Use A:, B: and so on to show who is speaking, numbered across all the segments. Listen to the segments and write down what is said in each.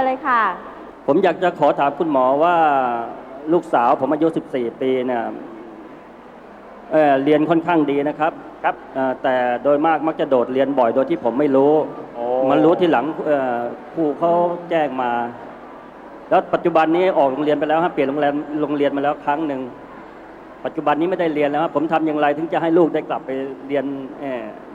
A: ญเลยค่ะ
B: ผมอยากจะขอถามคุณหมอว่าลูกสาวผมอายุ 14 ปีเนี่ยเอ่อเรียนค่อนข้างดีนะครับ
C: ครับ
B: เอ่อแต่โดยมากมักจะโดดเรียนบ่อยโดยที่ผมไม่รู้
C: โอ้
B: มันรู้ที่หลังเอ่อครูเขาแจ้งมา แล้วปัจจุบันนี้ออกโรงเรียนไปแล้วฮะเปลี่ยนโรงเรียนโรงเรียนมาแล้วครั้งหนึ่ง ปัจจุบันนี้ไม่ได้เรียนแล้วครับผมทำอย่างไรถึงจะให้ลูกได้กลับไปเรียน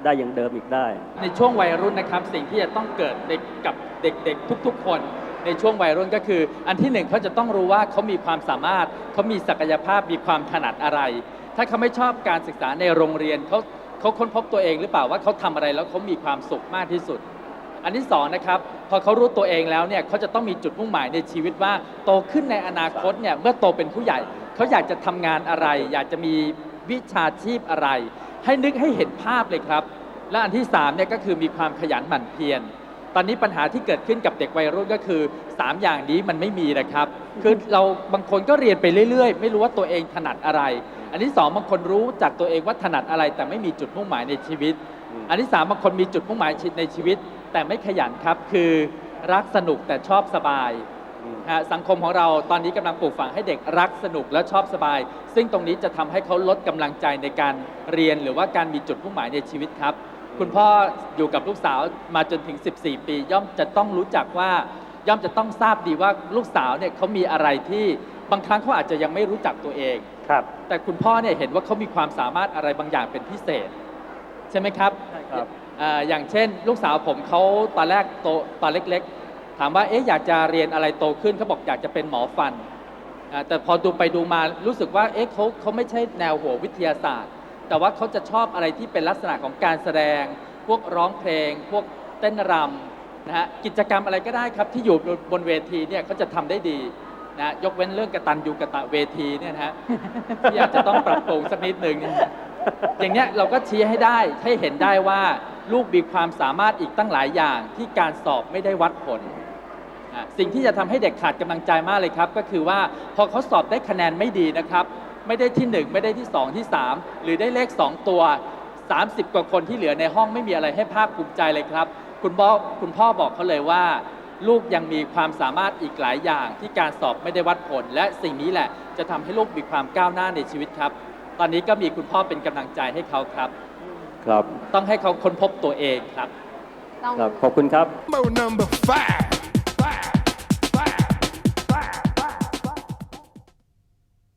B: ได้อย่างเดิมอีกได้
D: ในช่วงวัยรุ่นนะครับสิ่งที่จะต้องเกิดเด็กกับเด็กๆ ทุกๆ คน ในช่วงวัยรุ่นก็คือ อันที่หนึ่งเขาจะต้องรู้ว่าเขามีความสามารถเขามีศักยภาพมีความถนัดอะไร ถ้าเขาไม่ชอบการศึกษาในโรงเรียนเขาเขาค้นพบตัวเองหรือเปล่าว่าเขาทำอะไรแล้วเขามีความสุขมากที่สุด อันที่สองนะครับพอเขารู้ตัวเองแล้วเนี่ยเขาจะต้องมีจุดมุ่งหมายในชีวิตว่าโตขึ้นในอนาคตเนี่ยเมื่อโตเป็นผู้ใหญ่ เขาอยากจะทำงานอะไร อยากจะมีวิชาชีพอะไร ให้นึกให้เห็นภาพเลยครับ และอันที่3เนี่ยก็คือมีความขยันหมั่นเพียรตอนนี้ปัญหาที่เกิดขึ้นกับเด็กวัยรุ่นก็คือ 3 อย่างนี้มันไม่มีนะครับ คือเราบางคนก็เรียนไปเรื่อยๆ ไม่รู้ว่าตัวเองถนัดอะไร อันที่สองบางคนรู้จากตัวเองว่าถนัดอะไร แต่ไม่มีจุดมุ่งหมายในชีวิต
B: อั
D: นที่สามบางคนมีจุดมุ่งหมายในชีวิต แต่ไม่ขยันครับ คือรักสนุกแต่ชอบสบาย ฮะสังคมของเราตอนนี้กำลังปลูกฝังให้เด็กรักสนุกและชอบสบาย ซึ่งตรงนี้จะทำให้เขาลดกำลังใจในการเรียนหรือว่าการมีจุดมุ่งหมายในชีวิตครับ คุณพ่ออยู่กับลูกสาวมาจนถึง 14 ปี ย่อมจะต้องรู้จักว่า ย่อมจะต้องทราบดีว่าลูกสาวเนี่ยเขามีอะไรที่บางครั้งเขาอาจจะยังไม่รู้จักตัวเอง
C: ครับ
D: แต่คุณพ่อเนี่ยเห็นว่าเขามีความสามารถอะไรบางอย่างเป็นพิเศษ ใช่ไหมครับ
B: ใช่ครับ
D: อ่าอย่างเช่น ลูกสาวผมเขาตอนแรกโตตอนเล็ก ๆ ถามว่าเอ๊ะอยากจะเรียนอะไรโตขึ้นเขาบอกอยากจะเป็นหมอฟัน แต่พอดูไปดูมารู้สึกว่าเอ๊ะเขาเขาไม่ใช่แนวหัววิทยาศาสตร์ แต่ว่าเขาจะชอบอะไรที่เป็นลักษณะของการแสดง พวกร้องเพลง พวกเต้นรำนะฮะกิจกรรมอะไรก็ได้ครับที่อยู่บนเวทีเนี่ยเขาจะทำได้ดีนะยกเว้นเรื่องกระตันยูกระตะเวทีเนี่ยนะฮะที่อาจจะต้องปรับปรุงสักนิดหนึ่งอย่างเนี้ยเราก็ชี้ให้ได้ให้เห็นได้ว่าลูกมีความสามารถอีกตั้งหลายอย่างที่การสอบไม่ได้วัดผล สิ่งที่จะทำให้เด็กขาดกำลังใจมากเลยครับ ก็คือว่าพอเขาสอบได้คะแนนไม่ดีนะครับ ไม่ได้ที่ 1 ไม่ได้ที่ 2 ที่ 3 หรือได้เลข 2 ตัว 30 กว่าคนที่เหลือในห้องไม่มีอะไรให้ภาคภูมิใจเลยครับ คุณพ่อคุณพ่อบอกเขาเลยว่า ลูกยังมีความสามารถอีกหลายอย่างที่การสอบไม่ได้วัดผล และสิ่งนี้แหละจะทำให้ลูกมีความก้าวหน้าในชีวิตครับ ตอนนี้ก็มีคุณพ่อเป็นกำลังใจให้เขาครับ
B: ครับ
D: ต้องให้เขาค้นพบตัวเองครับ
A: ต้อง
B: ครับขอบคุณครับ
E: Mambo number five.